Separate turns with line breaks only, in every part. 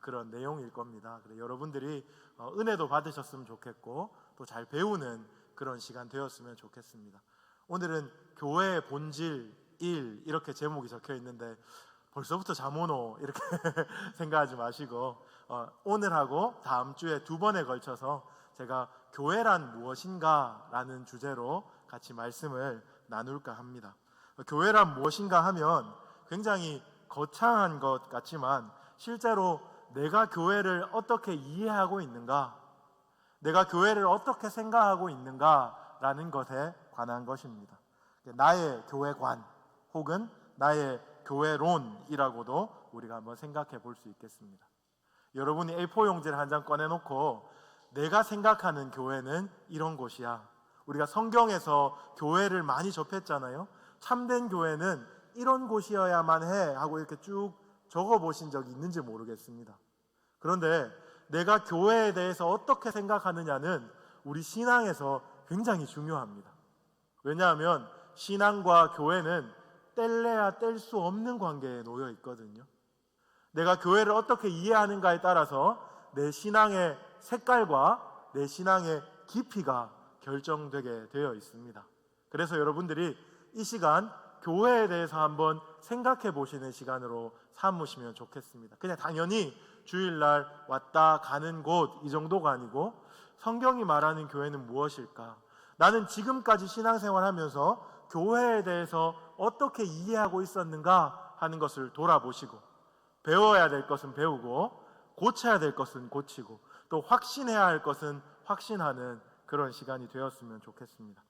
그런 내용일 겁니다. 여러분들이 어, 은혜도 받으셨으면 좋겠고 또 잘 배우는 그런 시간 되었으면 좋겠습니다. 오늘은 교회의 본질 1 이렇게 제목이 적혀 있는데 벌써부터 잠오노 이렇게 생각하지 마시고 어, 오늘하고 다음 주에 두 번에 걸쳐서 제가 교회란 무엇인가라는 주제로 같이 말씀을 나눌까 합니다. 교회란 무엇인가 하면 굉장히 거창한 것 같지만 실제로 내가 교회를 어떻게 이해하고 있는가, 내가 교회를 어떻게 생각하고 있는가라는 것에 관한 것입니다. 나의 교회관 혹은 나의 교회론이라고도 우리가 한번 생각해 볼 수 있겠습니다. 여러분이 A4 용지를 한 장 꺼내놓고 내가 생각하는 교회는 이런 곳이야. 우리가 성경에서 교회를 많이 접했잖아요. 참된 교회는 이런 곳이어야만 해 하고 이렇게 쭉 적어 보신 적이 있는지 모르겠습니다. 그런데 내가 교회에 대해서 어떻게 생각하느냐는 우리 신앙에서 굉장히 중요합니다. 왜냐하면 신앙과 교회는 뗄래야 뗄 수 없는 관계에 놓여 있거든요. 내가 교회를 어떻게 이해하는가에 따라서 내 신앙의 색깔과 내 신앙의 깊이가 결정되게 되어 있습니다. 그래서 여러분들이 이 시간 교회에 대해서 한번 생각해 보시는 시간으로 삼으시면 좋겠습니다. 그냥 당연히 주일날 왔다 가는 곳 이 정도가 아니고 성경이 말하는 교회는 무엇일까? 나는 지금까지 신앙생활 하면서 교회에 대해서 어떻게 이해하고 있었는가 하는 것을 돌아보시고 배워야 될 것은 배우고 고쳐야 될 것은 고치고 또 확신해야 할 것은 확신하는 그런 시간이 되었으면 좋겠습니다.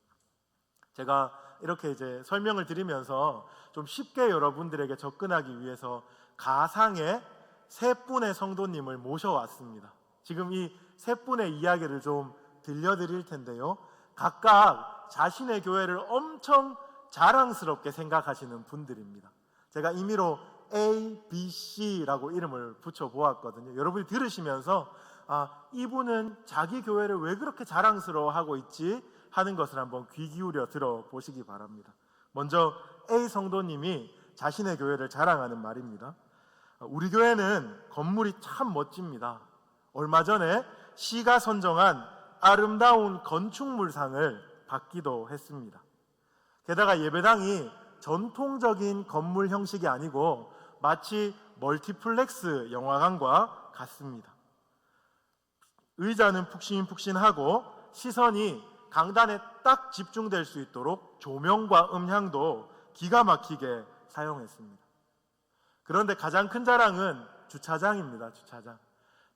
제가 이렇게 이제 설명을 드리면서 좀 쉽게 여러분들에게 접근하기 위해서 가상의 세 분의 성도님을 모셔왔습니다. 지금 이 세 분의 이야기를 좀 들려드릴 텐데요. 각각 자신의 교회를 엄청 자랑스럽게 생각하시는 분들입니다. 제가 임의로 A, B, C라고 이름을 붙여 보았거든요. 여러분이 들으시면서 아, 이분은 자기 교회를 왜 그렇게 자랑스러워하고 있지 하는 것을 한번 귀 기울여 들어보시기 바랍니다. 먼저 A 성도님이 자신의 교회를 자랑하는 말입니다. 우리 교회는 건물이 참 멋집니다. 얼마 전에 시가 선정한 아름다운 건축물상을 받기도 했습니다. 게다가 예배당이 전통적인 건물 형식이 아니고 마치 멀티플렉스 영화관과 같습니다. 의자는 푹신푹신하고 시선이 강단에 딱 집중될 수 있도록 조명과 음향도 기가 막히게 사용했습니다. 그런데 가장 큰 자랑은 주차장입니다. 주차장.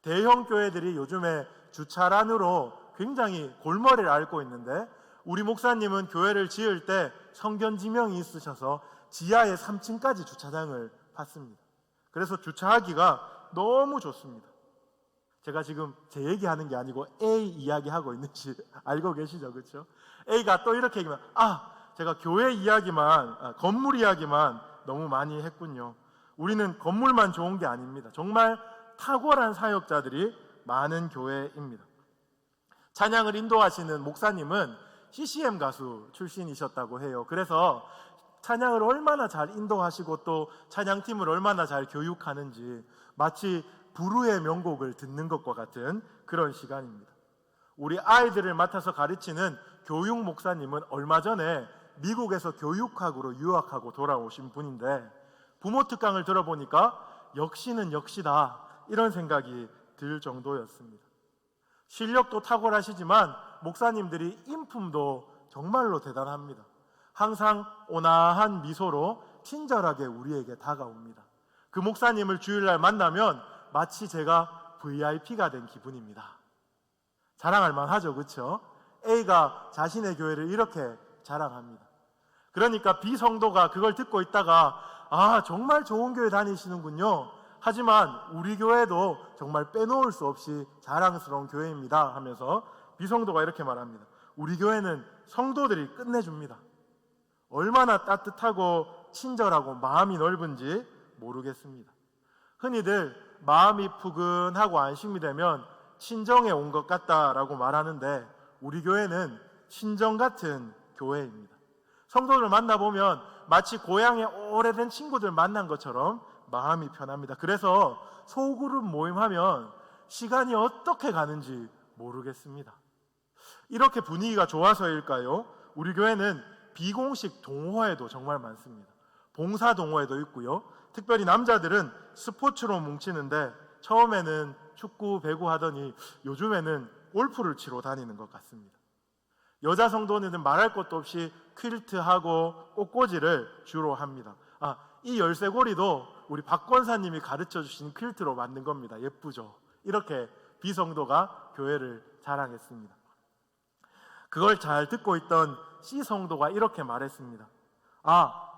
대형 교회들이 요즘에 주차란으로 굉장히 골머리를 앓고 있는데 우리 목사님은 교회를 지을 때 성견 지명이 있으셔서 지하에 3층까지 주차장을 팠습니다. 그래서 주차하기가 너무 좋습니다. 제가 지금 제 얘기하는 게 아니고 A 이야기하고 있는지 알고 계시죠? 그렇죠? A가 또 이렇게 얘기하면 아, 제가 교회 이야기만 아, 건물 이야기만 너무 많이 했군요. 우리는 건물만 좋은 게 아닙니다. 정말 탁월한 사역자들이 많은 교회입니다. 찬양을 인도하시는 목사님은 CCM 가수 출신이셨다고 해요. 그래서 찬양을 얼마나 잘 인도하시고 또 찬양팀을 얼마나 잘 교육하는지 마치 부르의 명곡을 듣는 것과 같은 그런 시간입니다. 우리 아이들을 맡아서 가르치는 교육 목사님은 얼마 전에 미국에서 교육학으로 유학하고 돌아오신 분인데 부모 특강을 들어보니까 역시는 역시다 이런 생각이 들 정도였습니다. 실력도 탁월하시지만 목사님들이 인품도 정말로 대단합니다. 항상 온화한 미소로 친절하게 우리에게 다가옵니다. 그 목사님을 주일날 만나면 마치 제가 VIP가 된 기분입니다. 자랑할 만하죠, 그렇죠? A가 자신의 교회를 이렇게 자랑합니다. 그러니까 B 성도가 그걸 듣고 있다가 아 정말 좋은 교회 다니시는군요. 하지만 우리 교회도 정말 빼놓을 수 없이 자랑스러운 교회입니다. 하면서 B 성도가 이렇게 말합니다. 우리 교회는 성도들이 끝내줍니다. 얼마나 따뜻하고 친절하고 마음이 넓은지 모르겠습니다. 흔히들 마음이 푸근하고 안심이 되면 친정에 온 것 같다라고 말하는데 우리 교회는 친정 같은 교회입니다. 성도들 만나보면 마치 고향의 오래된 친구들 만난 것처럼 마음이 편합니다. 그래서 소그룹 모임하면 시간이 어떻게 가는지 모르겠습니다. 이렇게 분위기가 좋아서일까요? 우리 교회는 비공식 동호회도 정말 많습니다. 봉사 동호회도 있고요. 특별히 남자들은 스포츠로 뭉치는데 처음에는 축구, 배구 하더니 요즘에는 골프를 치러 다니는 것 같습니다. 여자 성도는 말할 것도 없이 퀼트하고 꽃꽂이를 주로 합니다. 아, 이 열쇠고리도 우리 박 권사님이 가르쳐 주신 퀼트로 만든 겁니다. 예쁘죠? 이렇게 비성도가 교회를 자랑했습니다. 그걸 잘 듣고 있던 C 성도가 이렇게 말했습니다. 아,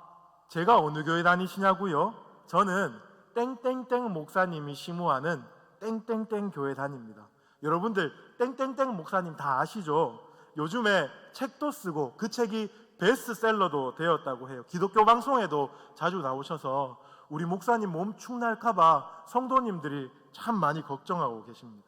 제가 어느 교회 다니시냐고요? 저는 땡땡땡 목사님이 심우하는 땡땡땡 교회 다닙니다. 여러분들 땡땡땡 목사님 다 아시죠? 요즘에 책도 쓰고 그 책이 베스트셀러도 되었다고 해요. 기독교 방송에도 자주 나오셔서 우리 목사님 몸 축 날까봐 성도님들이 참 많이 걱정하고 계십니다.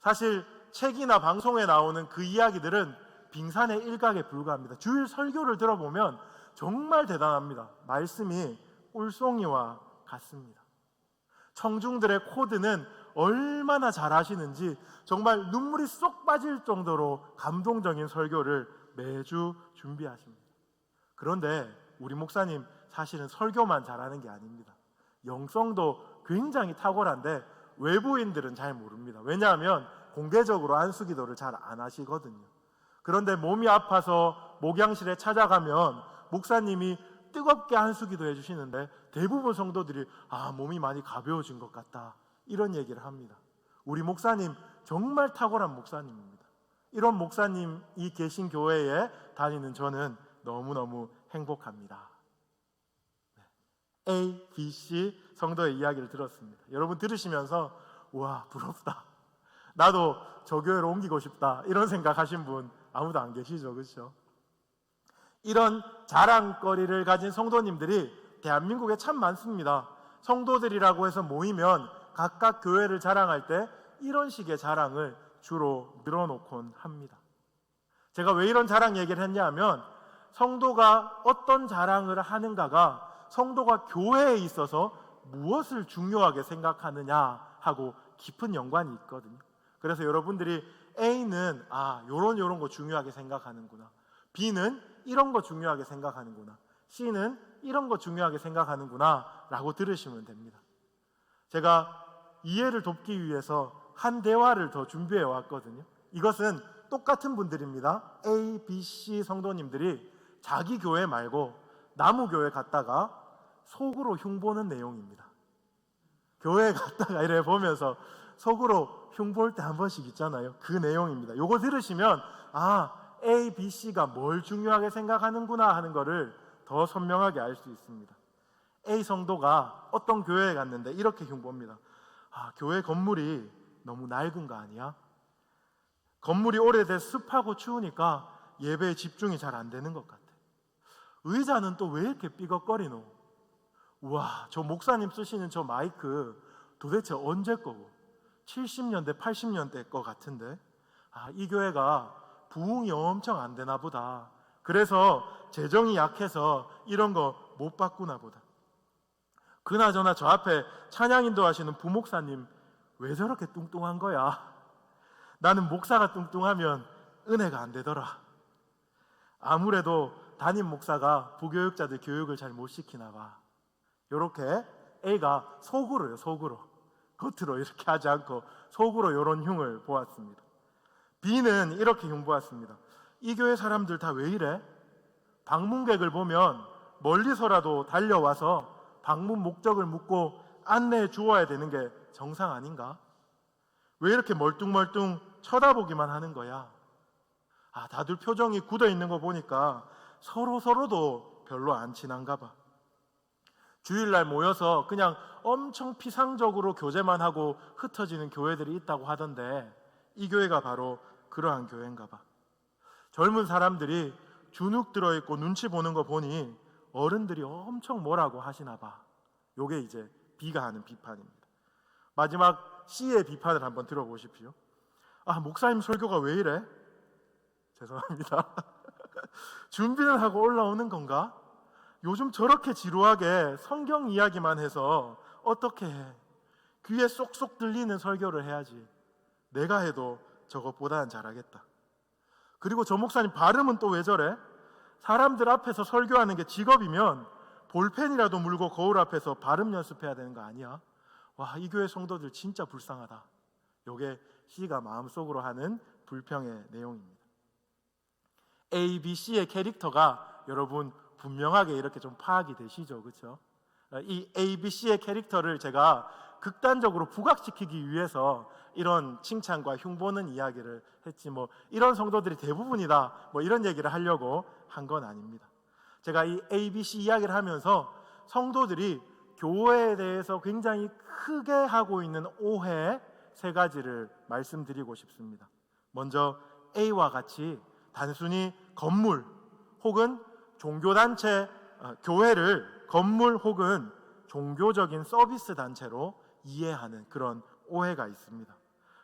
사실 책이나 방송에 나오는 그 이야기들은 빙산의 일각에 불과합니다. 주일 설교를 들어보면 정말 대단합니다. 말씀이 꿀송이와 같습니다. 청중들의 코드는 얼마나 잘하시는지 정말 눈물이 쏙 빠질 정도로 감동적인 설교를 매주 준비하십니다. 그런데 우리 목사님 사실은 설교만 잘하는 게 아닙니다. 영성도 굉장히 탁월한데 외부인들은 잘 모릅니다. 왜냐하면 공개적으로 안수기도를 잘 안 하시거든요. 그런데 몸이 아파서 목양실에 찾아가면 목사님이 뜨겁게 한수기도 해주시는데 대부분 성도들이 아 몸이 많이 가벼워진 것 같다 이런 얘기를 합니다. 우리 목사님 정말 탁월한 목사님입니다. 이런 목사님이 계신 교회에 다니는 저는 너무너무 행복합니다. 네. A, B, C 성도의 이야기를 들었습니다. 여러분 들으시면서 와 부럽다. 나도 저 교회로 옮기고 싶다. 이런 생각하신 분 아무도 안 계시죠, 그렇죠? 이런 자랑거리를 가진 성도님들이 대한민국에 참 많습니다. 성도들이라고 해서 모이면 각각 교회를 자랑할 때 이런 식의 자랑을 주로 늘어놓곤 합니다. 제가 왜 이런 자랑 얘기를 했냐면 성도가 어떤 자랑을 하는가가 성도가 교회에 있어서 무엇을 중요하게 생각하느냐 하고 깊은 연관이 있거든요. 그래서 여러분들이 A는 아 요런 요런 거 중요하게 생각하는구나. B는 이런 거 중요하게 생각하는구나. C는 이런 거 중요하게 생각하는구나 라고 들으시면 됩니다. 제가 이해를 돕기 위해서 한 대화를 더 준비해 왔거든요. 이것은 똑같은 분들입니다. A, B, C 성도님들이 자기 교회 말고 나무 교회 갔다가 속으로 흉보는 내용입니다. 교회 갔다가 이래 보면서 속으로 흉볼 때 한 번씩 있잖아요. 그 내용입니다. 요거 들으시면 아 A, B, C가 뭘 중요하게 생각하는구나 하는 것을 더 선명하게 알 수 있습니다. A 성도가 어떤 교회에 갔는데 이렇게 흉보입니다. 아, 교회 건물이 너무 낡은 거 아니야? 건물이 오래돼 습하고 추우니까 예배에 집중이 잘 안 되는 것 같아. 의자는 또 왜 이렇게 삐걱거리노? 우와, 저 목사님 쓰시는 저 마이크 도대체 언제 거고? 70년대, 80년대 거 같은데? 아, 이 교회가 부흥이 엄청 안 되나 보다. 그래서 재정이 약해서 이런 거 못 바꾸나 보다. 그나저나 저 앞에 찬양 인도 하시는 부목사님 왜 저렇게 뚱뚱한 거야? 나는 목사가 뚱뚱하면 은혜가 안 되더라. 아무래도 담임 목사가 부교육자들 교육을 잘 못 시키나 봐. 요렇게 A가 속으로요, 속으로. 겉으로 이렇게 하지 않고 속으로 요런 흉을 보았습니다. B는 이렇게 흉 보았습니다. 이 교회 사람들 다 왜 이래? 방문객을 보면 멀리서라도 달려와서 방문 목적을 묻고 안내해 주어야 되는 게 정상 아닌가? 왜 이렇게 멀뚱멀뚱 쳐다보기만 하는 거야? 아, 다들 표정이 굳어 있는 거 보니까 서로 서로도 별로 안 친한가 봐. 주일날 모여서 그냥 엄청 피상적으로 교제만 하고 흩어지는 교회들이 있다고 하던데 이 교회가 바로 그러한 교회인가 봐. 젊은 사람들이 주눅 들어 있고 눈치 보는 거 보니 어른들이 엄청 뭐라고 하시나 봐. 요게 이제 B가 하는 비판입니다. 마지막 C의 비판을 한번 들어보십시오. 아, 목사님 설교가 왜 이래? 죄송합니다. 준비를 하고 올라오는 건가? 요즘 저렇게 지루하게 성경 이야기만 해서 어떻게 해? 귀에 쏙쏙 들리는 설교를 해야지. 내가 해도 저것보다는 잘하겠다. 그리고 저 목사님 발음은 또 왜 저래? 사람들 앞에서 설교하는 게 직업이면 볼펜이라도 물고 거울 앞에서 발음 연습해야 되는 거 아니야? 와, 이 교회 성도들 진짜 불쌍하다. 요게 C가 마음속으로 하는 불평의 내용입니다. A, B, C의 캐릭터가 여러분 분명하게 이렇게 좀 파악이 되시죠, 그렇죠? 이 A, B, C의 캐릭터를 제가 극단적으로 부각시키기 위해서 이런 칭찬과 흉보는 이야기를 했지 뭐 이런 성도들이 대부분이다 뭐 이런 얘기를 하려고 한 건 아닙니다. 제가 이 A, B, C 이야기를 하면서 성도들이 교회에 대해서 굉장히 크게 하고 있는 오해 세 가지를 말씀드리고 싶습니다. 먼저 A와 같이 단순히 건물 혹은 종교단체, 어, 교회를 건물 혹은 종교적인 서비스 단체로 이해하는 그런 오해가 있습니다.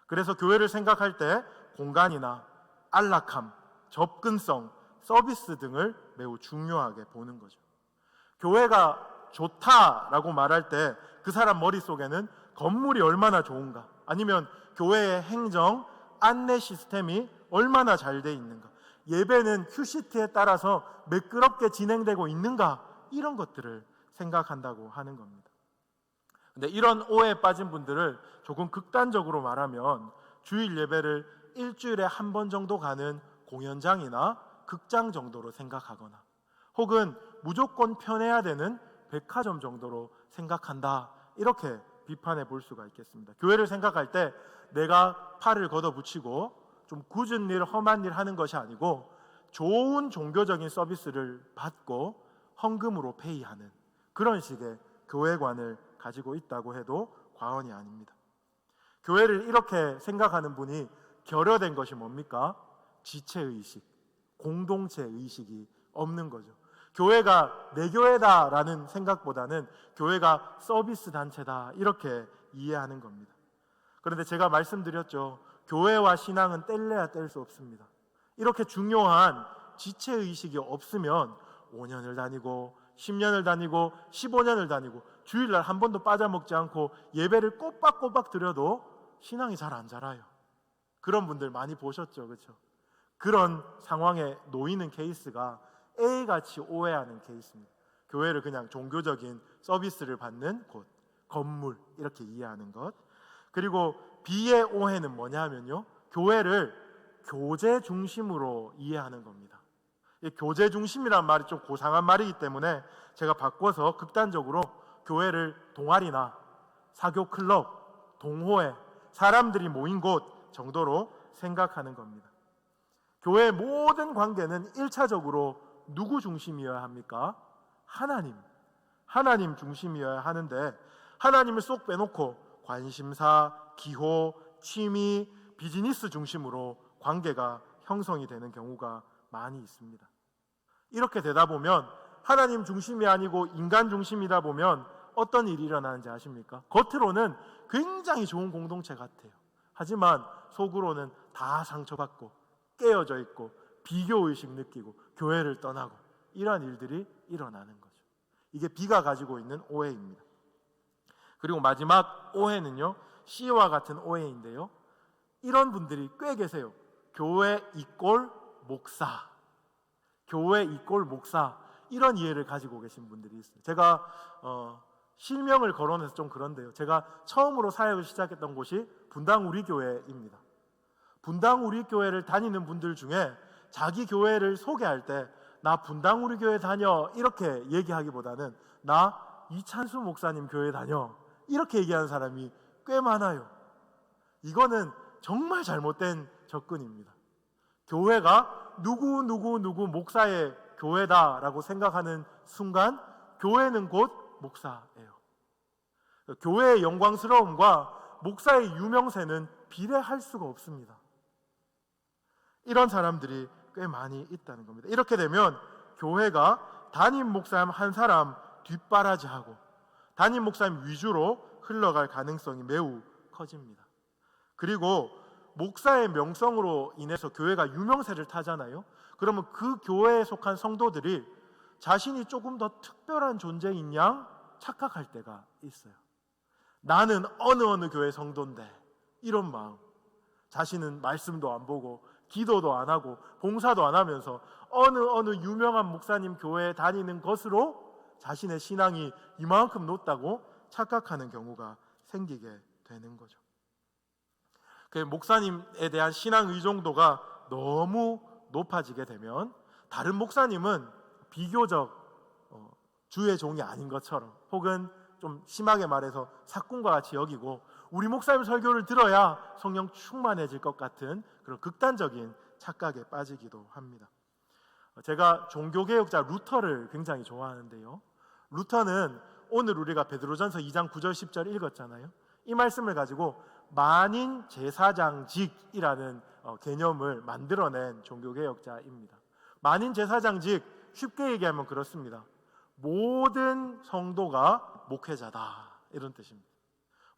그래서 교회를 생각할 때 공간이나 안락함, 접근성, 서비스 등을 매우 중요하게 보는 거죠. 교회가 좋다라고 말할 때 그 사람 머릿속에는 건물이 얼마나 좋은가, 아니면 교회의 행정, 안내 시스템이 얼마나 잘 돼 있는가, 예배는 큐시트에 따라서 매끄럽게 진행되고 있는가, 이런 것들을 생각한다고 하는 겁니다. 근데 이런 오해에 빠진 분들을 조금 극단적으로 말하면 주일 예배를 일주일에 한 번 정도 가는 공연장이나 극장 정도로 생각하거나 혹은 무조건 편해야 되는 백화점 정도로 생각한다. 이렇게 비판해 볼 수가 있겠습니다. 교회를 생각할 때 내가 팔을 걷어붙이고 좀 굳은 일, 험한 일 하는 것이 아니고 좋은 종교적인 서비스를 받고 헌금으로 페이하는 그런 식의 교회관을 가지고 있다고 해도 과언이 아닙니다. 교회를 이렇게 생각하는 분이 결여된 것이 뭡니까? 지체 의식, 공동체 의식이 없는 거죠. 교회가 내 교회다라는 생각보다는 교회가 서비스 단체다 이렇게 이해하는 겁니다. 그런데 제가 말씀드렸죠. 교회와 신앙은 뗄래야 뗄 수 없습니다. 이렇게 중요한 지체 의식이 없으면 5년을 다니고 10년을 다니고 15년을 다니고 주일날 한 번도 빠져먹지 않고 예배를 꼬박꼬박 드려도 신앙이 잘 안 자라요. 그런 분들 많이 보셨죠. 그렇죠? 그런 상황에 놓이는 케이스가 A같이 오해하는 케이스입니다. 교회를 그냥 종교적인 서비스를 받는 곳, 건물 이렇게 이해하는 것. 그리고 B의 오해는 뭐냐 하면요. 교회를 교제 중심으로 이해하는 겁니다. 이 교제 중심이란 말이 좀 고상한 말이기 때문에 제가 바꿔서 극단적으로 교회를 동아리나 사교 클럽, 동호회, 사람들이 모인 곳 정도로 생각하는 겁니다. 교회의 모든 관계는 1차적으로 누구 중심이어야 합니까? 하나님. 하나님 중심이어야 하는데 하나님을 쏙 빼놓고 관심사, 기호, 취미, 비즈니스 중심으로 관계가 형성이 되는 경우가 많이 있습니다. 이렇게 되다 보면 하나님 중심이 아니고 인간 중심이다 보면 어떤 일이 일어나는지 아십니까? 겉으로는 굉장히 좋은 공동체 같아요. 하지만 속으로는 다 상처받고 깨어져 있고 비교 의식 느끼고 교회를 떠나고 이러한 일들이 일어나는 거죠. 이게 비가 가지고 있는 오해입니다. 그리고 마지막 오해는요. C와 같은 오해인데요. 이런 분들이 꽤 계세요. 교회 이꼴 목사. 교회 이꼴 목사. 이런 이해를 가지고 계신 분들이 있어요. 제가 어, 실명을 거론해서 좀 그런데요. 제가 처음으로 사역을 시작했던 곳이 분당 우리 교회입니다. 분당 우리 교회를 다니는 분들 중에 자기 교회를 소개할 때 나 분당 우리 교회 다녀 이렇게 얘기하기보다는 나 이찬수 목사님 교회 다녀 이렇게 얘기하는 사람이 꽤 많아요. 이거는 정말 잘못된 접근입니다. 교회가 누구 누구 누구 목사의 교회다라고 생각하는 순간 교회는 곧 목사예요. 교회의 영광스러움과 목사의 유명세는 비례할 수가 없습니다. 이런 사람들이 꽤 많이 있다는 겁니다. 이렇게 되면 교회가 담임 목사님 한 사람 뒷바라지하고 담임 목사님 위주로 흘러갈 가능성이 매우 커집니다. 그리고 목사의 명성으로 인해서 교회가 유명세를 타잖아요. 그러면 그 교회에 속한 성도들이 자신이 조금 더 특별한 존재인 양 착각할 때가 있어요. 나는 어느 어느 교회 성도인데 이런 마음. 자신은 말씀도 안 보고 기도도 안 하고 봉사도 안 하면서 어느 어느 유명한 목사님 교회에 다니는 것으로 자신의 신앙이 이만큼 높다고 착각하는 경우가 생기게 되는 거죠. 그 목사님에 대한 신앙 의존도가 너무 높아지게 되면 다른 목사님은 비교적 어, 주의 종이 아닌 것처럼 혹은 좀 심하게 말해서 사꾼과 같이 여기고 우리 목사님 설교를 들어야 성령 충만해질 것 같은 그런 극단적인 착각에 빠지기도 합니다. 어, 제가 종교개혁자 루터를 굉장히 좋아하는데요. 루터는 오늘 우리가 베드로전서 2장 9절 10절 읽었잖아요. 이 말씀을 가지고 만인 제사장직이라는 어, 개념을 만들어낸 종교개혁자입니다. 만인 제사장직 쉽게 얘기하면 그렇습니다. 모든 성도가 목회자다 이런 뜻입니다.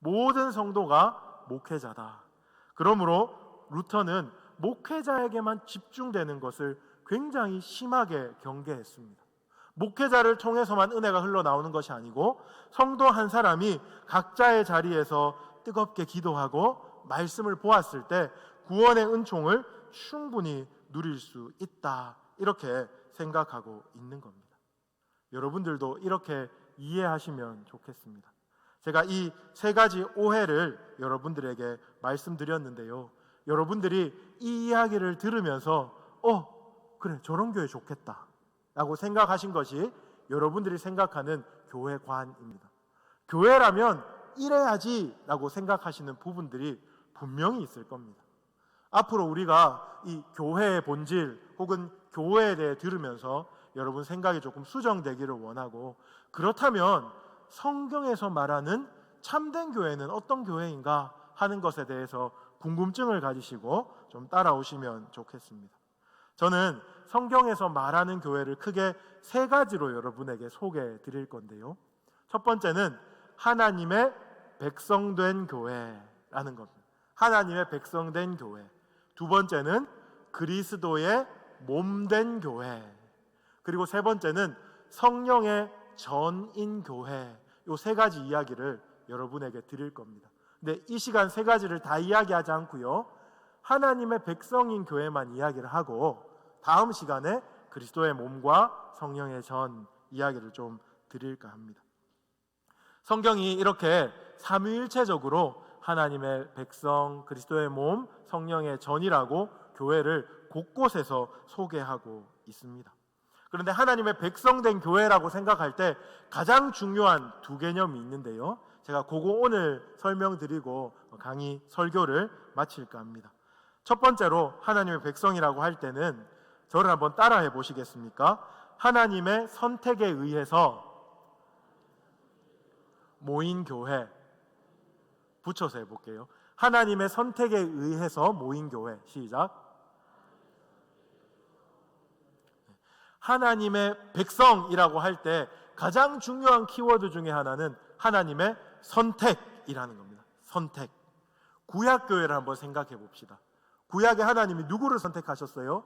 모든 성도가 목회자다. 그러므로 루터는 목회자에게만 집중되는 것을 굉장히 심하게 경계했습니다. 목회자를 통해서만 은혜가 흘러나오는 것이 아니고 성도 한 사람이 각자의 자리에서 뜨겁게 기도하고 말씀을 보았을 때 구원의 은총을 충분히 누릴 수 있다. 이렇게 생각하고 있는 겁니다. 여러분들도 이렇게 이해하시면 좋겠습니다. 제가 이 세 가지 오해를 여러분들에게 말씀드렸는데요. 여러분들이 이 이야기를 들으면서 어, 그래, 저런 교회 좋겠다. 라고 생각하신 것이 여러분들이 생각하는 교회관입니다. 교회라면 이래야지 라고 생각하시는 부분들이 분명히 있을 겁니다. 앞으로 우리가 이 교회의 본질 혹은 교회에 대해 들으면서 여러분 생각이 조금 수정되기를 원하고 그렇다면 성경에서 말하는 참된 교회는 어떤 교회인가 하는 것에 대해서 궁금증을 가지시고 좀 따라오시면 좋겠습니다. 저는 성경에서 말하는 교회를 크게 세 가지로 여러분에게 소개해 드릴 건데요. 첫 번째는 하나님의 백성된 교회라는 겁니다. 하나님의 백성된 교회. 두 번째는 그리스도의 몸된 교회. 그리고 세 번째는 성령의 전인 교회. 요 세 가지 이야기를 여러분에게 드릴 겁니다. 근데 이 시간 세 가지를 다 이야기하지 않고요. 하나님의 백성인 교회만 이야기를 하고 다음 시간에 그리스도의 몸과 성령의 전 이야기를 좀 드릴까 합니다. 성경이 이렇게 삼위일체적으로 하나님의 백성, 그리스도의 몸, 성령의 전이라고 교회를 곳곳에서 소개하고 있습니다. 그런데 하나님의 백성된 교회라고 생각할 때 가장 중요한 두 개념이 있는데요. 제가 그거 오늘 설명드리고 강의 설교를 마칠까 합니다. 첫 번째로 하나님의 백성이라고 할 때는 저를 한번 따라해 보시겠습니까? 하나님의 선택에 의해서 모인 교회 붙여서 해볼게요. 하나님의 선택에 의해서 모인 교회 시작. 하나님의 백성이라고 할 때 가장 중요한 키워드 중에 하나는 하나님의 선택이라는 겁니다. 선택. 구약 교회를 한번 생각해 봅시다. 구약의 하나님이 누구를 선택하셨어요?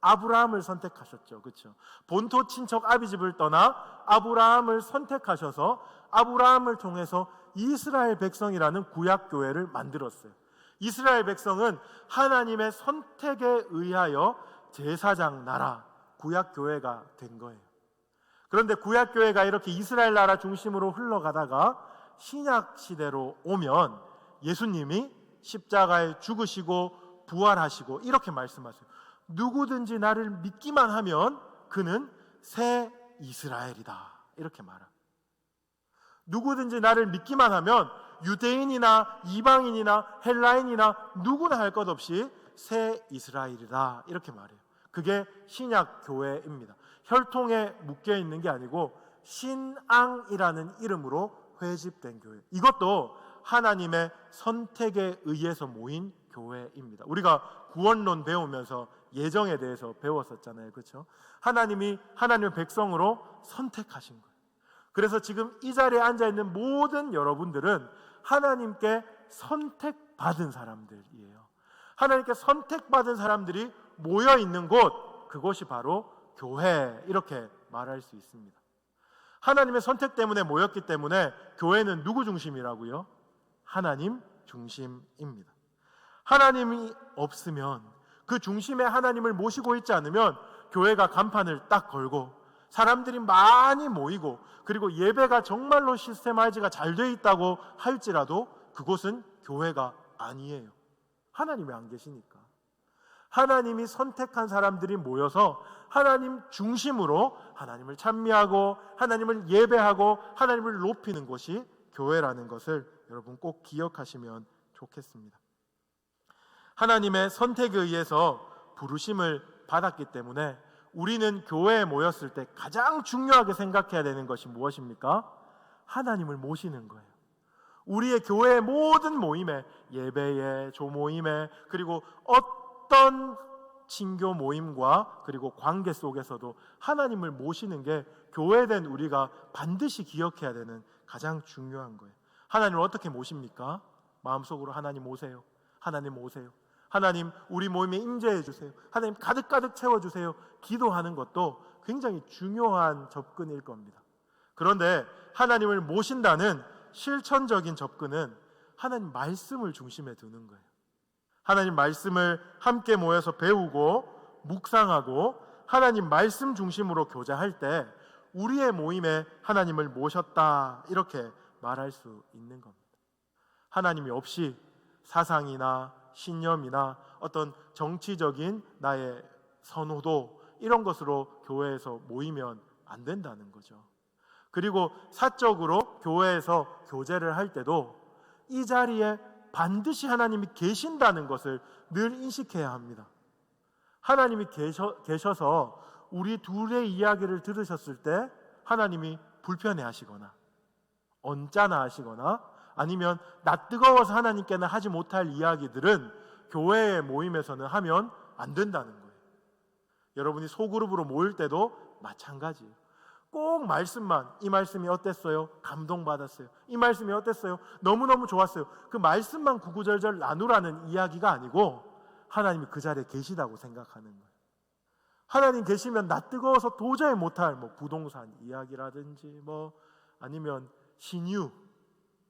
아브라함을 선택하셨죠. 그렇죠? 본토 친척 아비집을 떠나 아브라함을 선택하셔서 아브라함을 통해서 이스라엘 백성이라는 구약 교회를 만들었어요. 이스라엘 백성은 하나님의 선택에 의하여 제사장 나라 구약 교회가 된 거예요. 그런데 구약 교회가 이렇게 이스라엘 나라 중심으로 흘러가다가 신약 시대로 오면 예수님이 십자가에 죽으시고 부활하시고 이렇게 말씀하세요. 누구든지 나를 믿기만 하면 그는 새 이스라엘이다. 이렇게 말합니다. 누구든지 나를 믿기만 하면 유대인이나 이방인이나 헬라인이나 누구나 할 것 없이 새 이스라엘이다. 이렇게 말해요. 그게 신약 교회입니다. 혈통에 묶여 있는 게 아니고 신앙이라는 이름으로 회집된 교회. 이것도 하나님의 선택에 의해서 모인 교회입니다. 우리가 구원론 배우면서 예정에 대해서 배웠었잖아요. 그렇죠? 하나님이 하나님의 백성으로 선택하신 거예요. 그래서 지금 이 자리에 앉아 있는 모든 여러분들은 하나님께 선택받은 사람들이에요. 하나님께 선택받은 사람들이 모여 있는 곳, 그곳이 바로 교회, 이렇게 말할 수 있습니다. 하나님의 선택 때문에 모였기 때문에 교회는 누구 중심이라고요? 하나님 중심입니다. 하나님이 없으면 그 중심에 하나님을 모시고 있지 않으면 교회가 간판을 딱 걸고 사람들이 많이 모이고 그리고 예배가 정말로 시스테마이즈가 잘 돼 있다고 할지라도 그곳은 교회가 아니에요. 하나님이 안 계시니까. 하나님이 선택한 사람들이 모여서 하나님 중심으로 하나님을 찬미하고 하나님을 예배하고 하나님을 높이는 곳이 교회라는 것을 여러분 꼭 기억하시면 좋겠습니다. 하나님의 선택에 의해서 부르심을 받았기 때문에 우리는 교회에 모였을 때 가장 중요하게 생각해야 되는 것이 무엇입니까? 하나님을 모시는 거예요. 우리의 교회의 모든 모임에 예배에 조모임에 그리고 어떤 친교 모임과 그리고 관계 속에서도 하나님을 모시는 게 교회된 우리가 반드시 기억해야 되는 가장 중요한 거예요. 하나님을 어떻게 모십니까? 마음속으로 하나님 오세요. 하나님 오세요. 하나님 우리 모임에 임재해 주세요. 하나님 가득가득 채워 주세요. 기도하는 것도 굉장히 중요한 접근일 겁니다. 그런데 하나님을 모신다는 실천적인 접근은 하나님 말씀을 중심에 두는 거예요. 하나님 말씀을 함께 모여서 배우고 묵상하고 하나님 말씀 중심으로 교제할 때 우리의 모임에 하나님을 모셨다 이렇게 말할 수 있는 겁니다. 하나님이 없이 사상이나 신념이나 어떤 정치적인 나의 선호도 이런 것으로 교회에서 모이면 안 된다는 거죠. 그리고 사적으로 교회에서 교제를 할 때도 이 자리에 반드시 하나님이 계신다는 것을 늘 인식해야 합니다. 하나님이 계셔, 계셔서 우리 둘의 이야기를 들으셨을 때 하나님이 불편해 하시거나 언짢아 하시거나 아니면 나 뜨거워서 하나님께는 하지 못할 이야기들은 교회의 모임에서는 하면 안 된다는 거예요. 여러분이 소그룹으로 모일 때도 마찬가지예요. 꼭 말씀만 이 말씀이 어땠어요? 감동받았어요. 이 말씀이 어땠어요? 너무너무 좋았어요. 그 말씀만 구구절절 나누라는 이야기가 아니고 하나님이 그 자리에 계시다고 생각하는 거예요. 하나님 계시면 나 뜨거워서 도저히 못할 뭐 부동산 이야기라든지 뭐 아니면 신유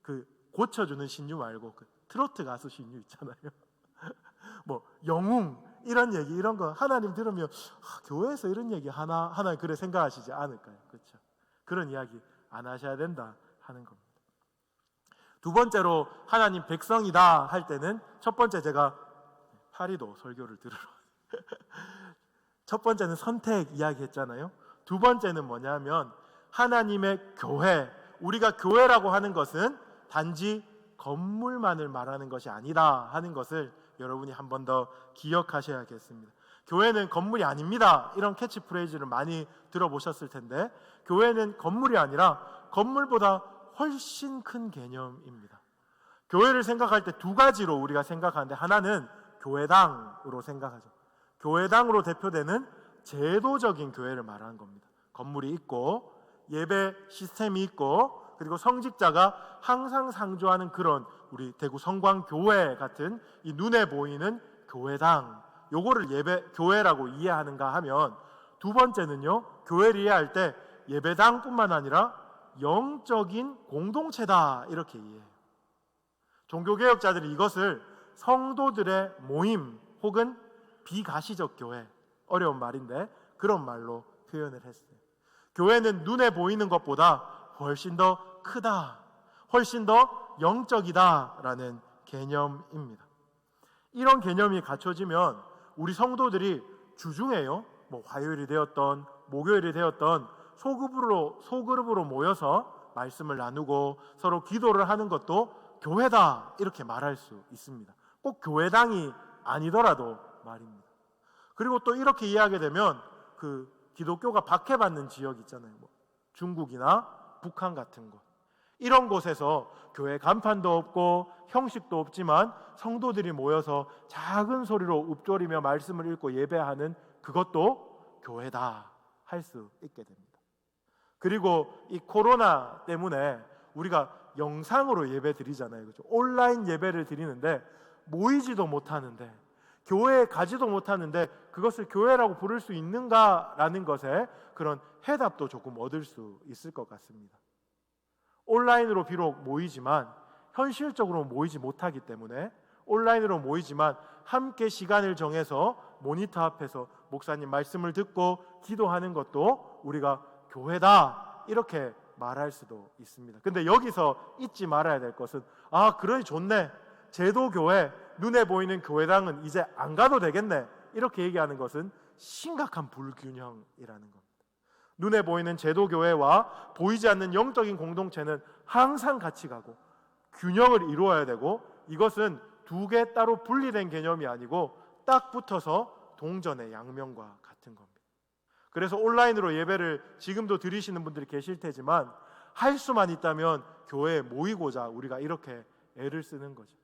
그 고쳐주는 신유 말고 그 트로트 가수 신유 있잖아요. 뭐 영웅 이런 얘기 이런 거 하나님 들으면 아, 교회에서 이런 얘기 하나 하나 그래 생각하시지 않을까요? 그렇죠? 그런 이야기 안 하셔야 된다 하는 겁니다. 두 번째로 하나님 백성이다 할 때는 첫 번째 제가 파리도 설교를 들으러 첫 번째는 선택 이야기했잖아요. 두 번째는 뭐냐면 하나님의 교회 우리가 교회라고 하는 것은 단지 건물만을 말하는 것이 아니다 하는 것을 여러분이 한 번 더 기억하셔야겠습니다. 교회는 건물이 아닙니다. 이런 캐치프레이즈를 많이 들어보셨을 텐데 교회는 건물이 아니라 건물보다 훨씬 큰 개념입니다. 교회를 생각할 때 두 가지로 우리가 생각하는데 하나는 교회당으로 생각하죠. 교회당으로 대표되는 제도적인 교회를 말하는 겁니다. 건물이 있고 예배 시스템이 있고 그리고 성직자가 항상 상주하는 그런 우리 대구 성광교회 같은 이 눈에 보이는 교회당 요거를 예배 교회라고 이해하는가 하면 두 번째는요 교회를 이해할 때 예배당뿐만 아니라 영적인 공동체다 이렇게 이해해요. 종교개혁자들이 이것을 성도들의 모임 혹은 비가시적 교회 어려운 말인데 그런 말로 표현을 했어요. 교회는 눈에 보이는 것보다 훨씬 더 크다, 훨씬 더 영적이다라는 개념입니다. 이런 개념이 갖춰지면 우리 성도들이 주중에요, 뭐 화요일이 되었던 목요일이 되었던 소그룹으로 소그룹으로 모여서 말씀을 나누고 서로 기도를 하는 것도 교회다 이렇게 말할 수 있습니다. 꼭 교회당이 아니더라도 말입니다. 그리고 또 이렇게 이해하게 되면 그 기독교가 박해받는 지역 있잖아요. 뭐 중국이나 북한 같은 곳. 이런 곳에서 교회 간판도 없고 형식도 없지만 성도들이 모여서 작은 소리로 읊조리며 말씀을 읽고 예배하는 그것도 교회다 할 수 있게 됩니다. 그리고 이 코로나 때문에 우리가 영상으로 예배 드리잖아요. 그렇죠? 온라인 예배를 드리는데 모이지도 못하는데 교회에 가지도 못하는데 그것을 교회라고 부를 수 있는가라는 것에 그런 해답도 조금 얻을 수 있을 것 같습니다. 온라인으로 비록 모이지만 현실적으로 모이지 못하기 때문에 온라인으로 모이지만 함께 시간을 정해서 모니터 앞에서 목사님 말씀을 듣고 기도하는 것도 우리가 교회다 이렇게 말할 수도 있습니다. 근데 여기서 잊지 말아야 될 것은 아 그러니 좋네 제도 교회 눈에 보이는 교회당은 이제 안 가도 되겠네 이렇게 얘기하는 것은 심각한 불균형이라는 겁니다. 눈에 보이는 제도 교회와 보이지 않는 영적인 공동체는 항상 같이 가고 균형을 이루어야 되고 이것은 두 개 따로 분리된 개념이 아니고 딱 붙어서 동전의 양면과 같은 겁니다. 그래서 온라인으로 예배를 지금도 드리시는 분들이 계실 테지만 할 수만 있다면 교회에 모이고자 우리가 이렇게 애를 쓰는 거죠.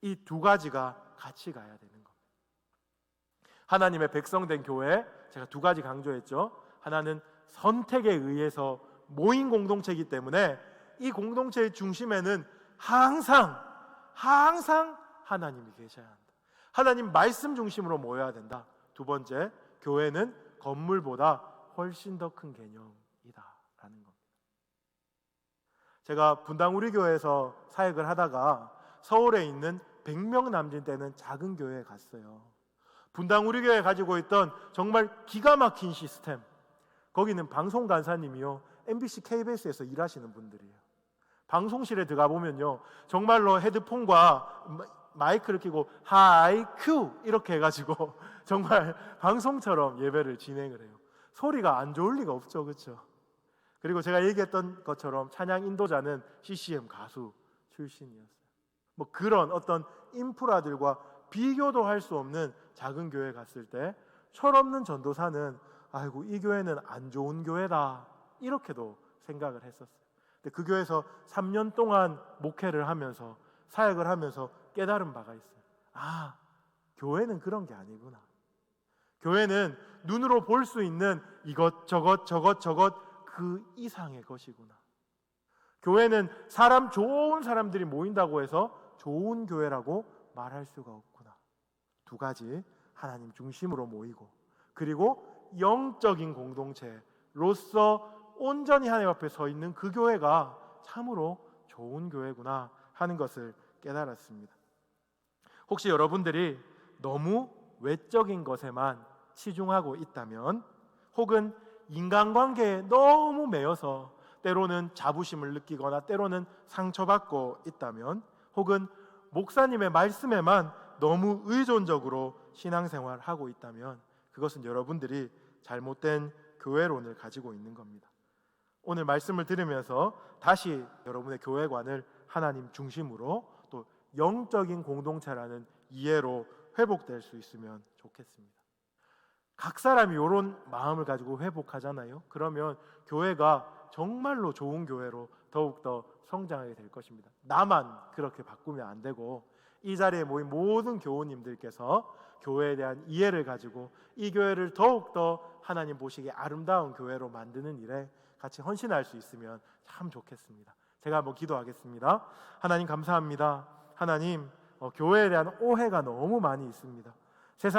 이 두 가지가 같이 가야 되는 겁니다. 하나님의 백성된 교회 제가 두 가지 강조했죠. 하나는 선택에 의해서 모인 공동체이기 때문에 이 공동체의 중심에는 항상 항상 하나님이 계셔야 한다. 하나님 말씀 중심으로 모여야 된다. 두 번째, 교회는 건물보다 훨씬 더 큰 개념이다라는 겁니다. 제가 분당 우리 교회에서 사역을 하다가 서울에 있는 100명 남짓 되는 작은 교회에 갔어요. 분당 우리 교회 가지고 있던 정말 기가 막힌 시스템. 거기는 방송 간사님이요. MBC, KBS에서 일하시는 분들이에요. 방송실에 들어가 보면요. 정말로 헤드폰과 마이크를 끼고 하이 큐 이렇게 해 가지고 정말 방송처럼 예배를 진행을 해요. 소리가 안 좋을 리가 없죠, 그렇죠? 그리고 제가 얘기했던 것처럼 찬양 인도자는 CCM 가수 출신이었어요. 뭐 그런 어떤 인프라들과 비교도 할 수 없는 작은 교회 갔을 때 철없는 전도사는 아이고 이 교회는 안 좋은 교회다 이렇게도 생각을 했었어요. 근데 그 교회에서 3년 동안 목회를 하면서 사역을 하면서 깨달은 바가 있어요. 아, 교회는 그런 게 아니구나. 교회는 눈으로 볼 수 있는 이것 저것 저것 저것 그 이상의 것이구나. 교회는 사람 좋은 사람들이 모인다고 해서 좋은 교회라고 말할 수가 없구나. 두 가지 하나님 중심으로 모이고 그리고 영적인 공동체로서 온전히 하나님 앞에 서 있는 그 교회가 참으로 좋은 교회구나 하는 것을 깨달았습니다. 혹시 여러분들이 너무 외적인 것에만 치중하고 있다면 혹은 인간관계에 너무 매여서 때로는 자부심을 느끼거나 때로는 상처받고 있다면 혹은 목사님의 말씀에만 너무 의존적으로 신앙생활 하고 있다면 그것은 여러분들이 잘못된 교회론을 가지고 있는 겁니다. 오늘 말씀을 들으면서 다시 여러분의 교회관을 하나님 중심으로 또 영적인 공동체라는 이해로 회복될 수 있으면 좋겠습니다. 각 사람이 이런 마음을 가지고 회복하잖아요. 그러면 교회가 정말로 좋은 교회로 더욱더 성장하게 될 것입니다. 나만 그렇게 바꾸면 안 되고 이 자리에 모인 모든 교우님들께서 교회에 대한 이해를 가지고 이 교회를 더욱더 하나님 보시기에 아름다운 교회로 만드는 일에 같이 헌신할 수 있으면 참 좋겠습니다. 제가 한번 기도하겠습니다. 하나님 감사합니다. 하나님 어, 교회에 대한 오해가 너무 많이 있습니다.